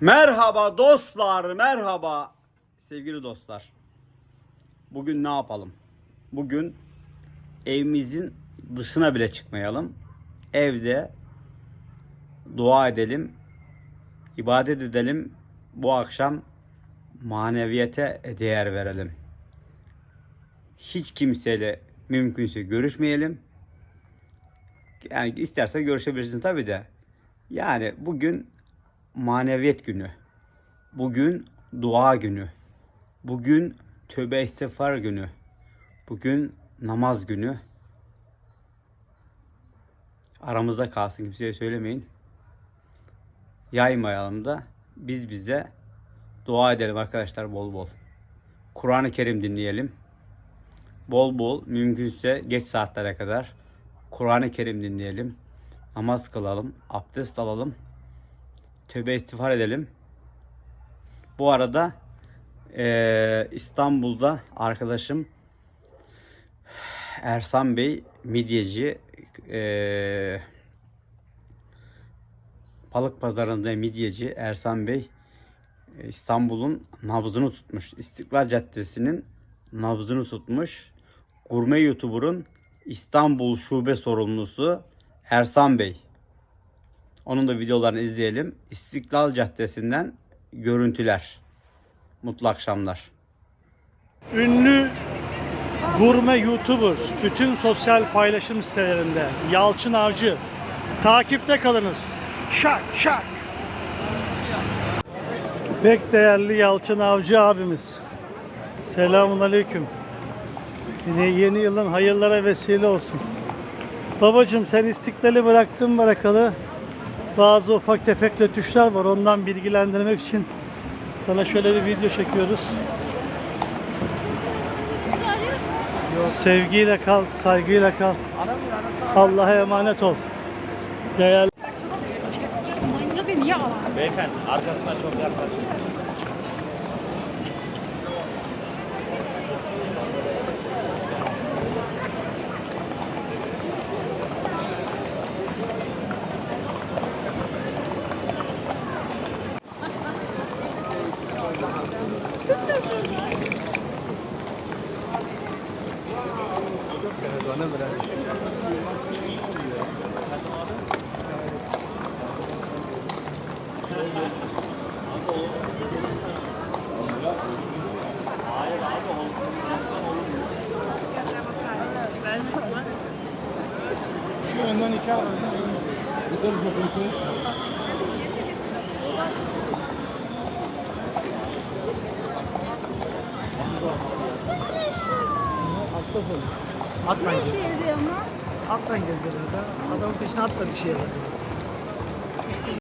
Merhaba dostlar, merhaba sevgili dostlar. Bugün ne yapalım? Bugün evimizin dışına bile çıkmayalım. Evde dua edelim, ibadet edelim. Bu akşam maneviyete değer verelim. Hiç kimseyle mümkünse görüşmeyelim. Yani istersen görüşebilirsin tabii de. Yani bugün maneviyet günü. Bugün dua günü. Bugün tövbe istiğfar günü. Bugün namaz günü. Aramızda kalsın kimseye söylemeyin. Yaymayalım da biz bize dua edelim arkadaşlar bol bol. Kur'an-ı Kerim dinleyelim. Bol bol mümkünse geç saatlere kadar Kur'an-ı Kerim dinleyelim. Namaz kılalım, abdest alalım tövbe istiğfar edelim. Bu arada eee, İstanbul'da arkadaşım Ersan Bey midyeci eee, balık pazarında midyeci Ersan Bey e, İstanbul'un nabzını tutmuş. İstiklal Caddesi'nin nabzını tutmuş. Gurme YouTuber'ın İstanbul şube sorumlusu Ersan Bey. Onun da videolarını izleyelim. İstiklal Caddesi'nden görüntüler. Mutlu akşamlar. Ünlü gurme YouTuber bütün sosyal paylaşım sitelerinde Yalçın Avcı takipte kalınız. Şak şak. Pek değerli Yalçın Avcı abimiz. Selamun aleyküm. Yine yeni yılın hayırlara vesile olsun. Babacım sen istiklali bıraktın bırakalı. Bazı ufak tefek rötuşlar var. Ondan bilgilendirmek için sana şöyle bir video çekiyoruz. Sevgiyle kal, saygıyla kal. Allah'a emanet ol. Değerli Manga beni ya. Beyefendi arkasına çok yaklaş. atlan Ne işe yarıyor ama? Atlan geziyor Adamın peşine atla bir şey